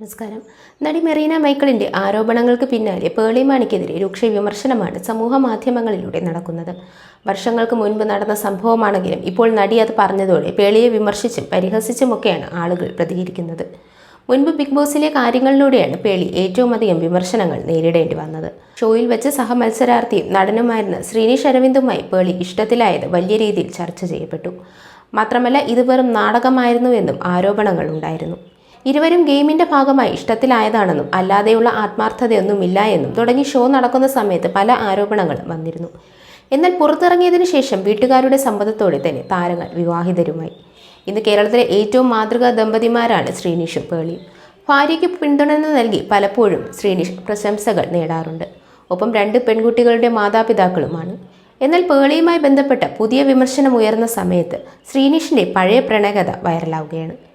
നമസ്കാരം. നടി മെറീന മൈക്കിളിന്റെ ആരോപണങ്ങൾക്ക് പിന്നാലെ പേളി മാണിക്കെതിരെ രൂക്ഷ വിമർശനമാണ് സമൂഹ മാധ്യമങ്ങളിലൂടെ നടക്കുന്നത്. വർഷങ്ങൾക്ക് മുൻപ് നടന്ന സംഭവമാണെങ്കിലും ഇപ്പോൾ നടി അത് പറഞ്ഞതോടെ പേളിയെ വിമർശിച്ചും പരിഹസിച്ചുമൊക്കെയാണ് ആളുകൾ പ്രതികരിക്കുന്നത്. മുൻപ് ബിഗ് ബോസിലെ കാര്യങ്ങളിലൂടെയാണ് പേളി ഏറ്റവും അധികം വിമർശനങ്ങൾ നേരിടേണ്ടി വന്നത്. ഷോയിൽ വെച്ച് സഹമത്സരാർത്ഥിയും നടനുമായിരുന്ന ശ്രീനിഷ് അരവിന്ദുമായി പേളി ഇഷ്ടത്തിലായത് വലിയ രീതിയിൽ ചർച്ച ചെയ്യപ്പെട്ടു. മാത്രമല്ല ഇത് വെറും നാടകമായിരുന്നുവെന്നും ആരോപണങ്ങൾ ഉണ്ടായിരുന്നു. ഇരുവരും ഗെയിമിന്റെ ഭാഗമായി ഇഷ്ടത്തിലായതാണെന്നും അല്ലാതെയുള്ള ആത്മാർത്ഥതയൊന്നുമില്ല എന്നും തുടങ്ങി ഷോ നടക്കുന്ന സമയത്ത് പല ആരോപണങ്ങളും വന്നിരുന്നു. എന്നാൽ പുറത്തിറങ്ങിയതിനു ശേഷം വീട്ടുകാരുടെ സമ്മതത്തോടെ തന്നെ താരങ്ങൾ വിവാഹിതരുമായി. ഇന്ന് കേരളത്തിലെ ഏറ്റവും മാതൃകാ ദമ്പതിമാരാണ് ശ്രീനിഷും പേളിയും. ഭാര്യയ്ക്ക് പിന്തുണ നൽകി പലപ്പോഴും ശ്രീനിഷ് പ്രശംസകൾ നേടാറുണ്ട്. ഒപ്പം രണ്ട് പെൺകുട്ടികളുടെ മാതാപിതാക്കളുമാണ്. എന്നാൽ പേളിയുമായി ബന്ധപ്പെട്ട പുതിയ വിമർശനം ഉയർന്ന സമയത്ത് ശ്രീനിഷിന്റെ പഴയ പ്രണയകഥ വൈറലാവുകയാണ്.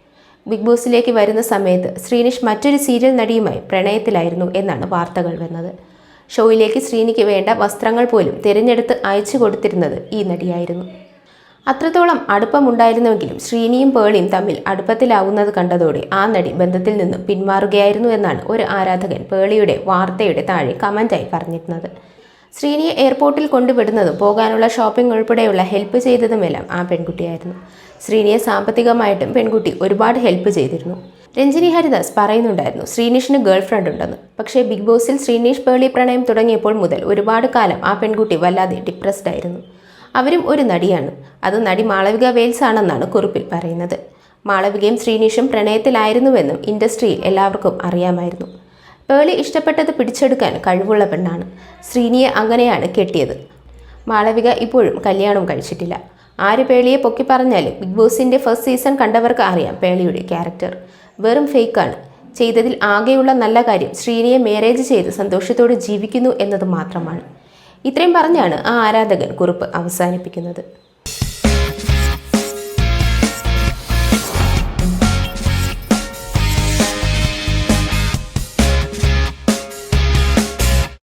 ബിഗ് ബോസിലേക്ക് വരുന്ന സമയത്ത് ശ്രീനിഷ് മറ്റൊരു സീരിയൽ നടിയുമായി പ്രണയത്തിലായിരുന്നു എന്നാണ് വാർത്തകൾ വന്നത് ഷോയിലേക്ക് ശ്രീനിക്ക് വേണ്ട വസ്ത്രങ്ങൾ പോലും തിരഞ്ഞെടുത്ത് അയച്ചു കൊടുത്തിരുന്നത് ഈ നടിയായിരുന്നു. അത്രത്തോളം അടുപ്പമുണ്ടായിരുന്നുവെങ്കിലും ശ്രീനിയും പേളിയും തമ്മിൽ അടുപ്പത്തിലാവുന്നത് കണ്ടതോടെ ആ നടി ബന്ധത്തിൽ നിന്നും പിന്മാറുകയായിരുന്നു എന്നാണ് ഒരു ആരാധകൻ പേളിയുടെ വാർത്തയുടെ താഴെ കമന്റായി പറഞ്ഞിരുന്നത്. ശ്രീനിയെ എയർപോർട്ടിൽ കൊണ്ടുവിടുന്നതും പോകാനുള്ള ഷോപ്പിംഗ് ഉൾപ്പെടെയുള്ള ഹെൽപ്പ് ചെയ്തതുമെല്ലാം ആ പെൺകുട്ടിയായിരുന്നു. ശ്രീനിയെ സാമ്പത്തികമായിട്ടും പെൺകുട്ടി ഒരുപാട് ഹെൽപ്പ് ചെയ്തിരുന്നു. രഞ്ജിനി ഹരിദാസ് പറയുന്നുണ്ടായിരുന്നു ശ്രീനിഷിന് ഗേൾ ഫ്രണ്ട് ഉണ്ടെന്ന്. പക്ഷേ ബിഗ് ബോസിൽ ശ്രീനീഷ് പേളി പ്രണയം തുടങ്ങിയപ്പോൾ മുതൽ ഒരുപാട് കാലം ആ പെൺകുട്ടി വല്ലാതെ ഡിപ്രസ്ഡ് ആയിരുന്നു. അവരും ഒരു നടിയാണ്. അത് നടി മാളവിക വെയിൽസ് ആണെന്നാണ് കുറിപ്പിൽ പറയുന്നത്. മാളവികയും ശ്രീനിഷും പ്രണയത്തിലായിരുന്നുവെന്നും ഇൻഡസ്ട്രിയിൽ എല്ലാവർക്കും അറിയാമായിരുന്നു. പേളി ഇഷ്ടപ്പെട്ടത് പിടിച്ചെടുക്കാൻ കഴിവുള്ള പെണ്ണാണ്. ശ്രീനിയെ അങ്ങനെയാണ് കെട്ടിയത്. മാളവിക ഇപ്പോഴും കല്യാണം കഴിച്ചിട്ടില്ല. ആര് പേളിയെ പൊക്കി പറഞ്ഞാലും ബിഗ് ബോസിന്റെ ഫസ്റ്റ് സീസൺ കണ്ടവർക്ക് അറിയാം പേളിയുടെ ക്യാരക്ടർ വെറും ഫേക്കാണ് ചെയ്തതിൽ ആകെയുള്ള നല്ല കാര്യം ശ്രീനിയെ മാരേജ് ചെയ്ത് സന്തോഷത്തോടെ ജീവിക്കുന്നു എന്നത് മാത്രമാണ്. ഇത്രയും പറഞ്ഞാണ് ആ ആരാധകൻ കുറിപ്പ് അവസാനിപ്പിക്കുന്നത്.